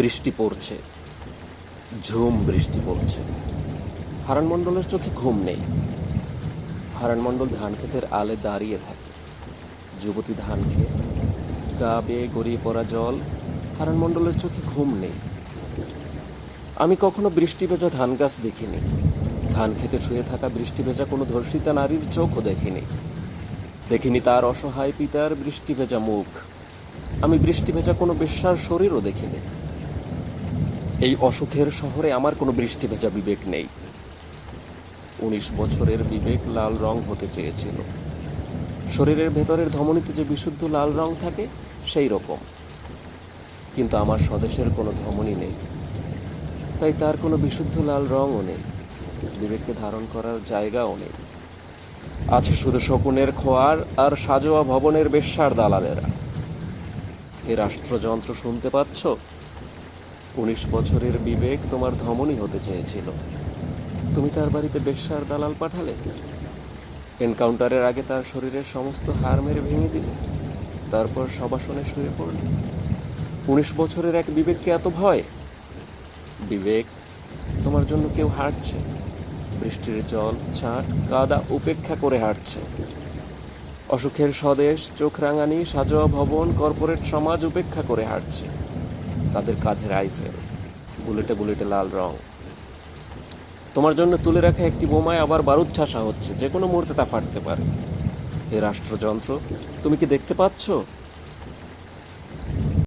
বৃষ্টি পড়ছে। ঝুম বৃষ্টি পড়ছে। হারান মণ্ডলের চোখে ঘুম নেই। হারান মণ্ডল ধান আলে দাঁড়িয়ে থাকে। যুবতী ধান ক্ষেত, গা বেয়ে গড়িয়ে পড়া জল, হারান মণ্ডলের চোখে ঘুম নেই। আমি কখনো বৃষ্টি ভেজা ধান গাছ দেখিনি। ধান খেতে শুয়ে থাকা বৃষ্টি ভেজা কোনো ধর্ষিতা নারীর চোখও দেখিনি। দেখিনি তার অসহায় পিতার বৃষ্টি ভেজা মুখ। আমি বৃষ্টি ভেজা কোনো বেশ্যার শরীরও দেখিনি। এই অসুখের শহরে আমার কোনো বৃষ্টি ভেজা বিবেক নেই। উনিশ বছরের বিবেক লাল রং হতে চেয়েছিল। শরীরের ভেতরের ধমনীতে যে বিশুদ্ধ লাল রং থাকে, সেই রকম। কিন্তু আমার স্বদেশের কোনো ধমনী নেই। তাই তার কোনো বিশুদ্ধ লাল রঙও নেই। বিবেককে ধারণ করার জায়গাও নেই। আছে শুধু শকুনের খোয়ার আর সাজোয়া ভবনের বেশ্যার দালালেরা। এ রাষ্ট্রযন্ত্র শুনতে পাচ্ছ? উনিশ বছরের বিবেক তোমার ধমনী হতে চেয়েছিল। তুমি তার বাড়িতে বেশ্যার দালাল পাঠালে? এনকাউন্টারের আগে তার শরীরের সমস্ত হাড় মেরে ভেঙে দিলে? তারপর সবাসনে শুয়ে পড়লে? উনিশ বছরের এক বিবেককে এত ভয়? বিবেক, তোমার জন্য কেউ হাঁটছে? বৃষ্টির জল, ছাট, কাদা উপেক্ষা করে হাঁটছে। অসুখের স্বদেশ, চোখ রাঙানি, সাজোয়া ভবন, কর্পোরেট সমাজ উপেক্ষা করে হাঁটছে। তাদের কাঁধে রাইফেল। বুলেটে বুলেটে লাল রং। তোমার জন্য তুলে রাখা একটি বোমায় আবার বারুদ ছাসা হচ্ছে। যে কোনো মুহূর্তে তা ফাটতে পারে। হে রাষ্ট্রযন্ত্র, তুমি কি দেখতে পাচ্ছ?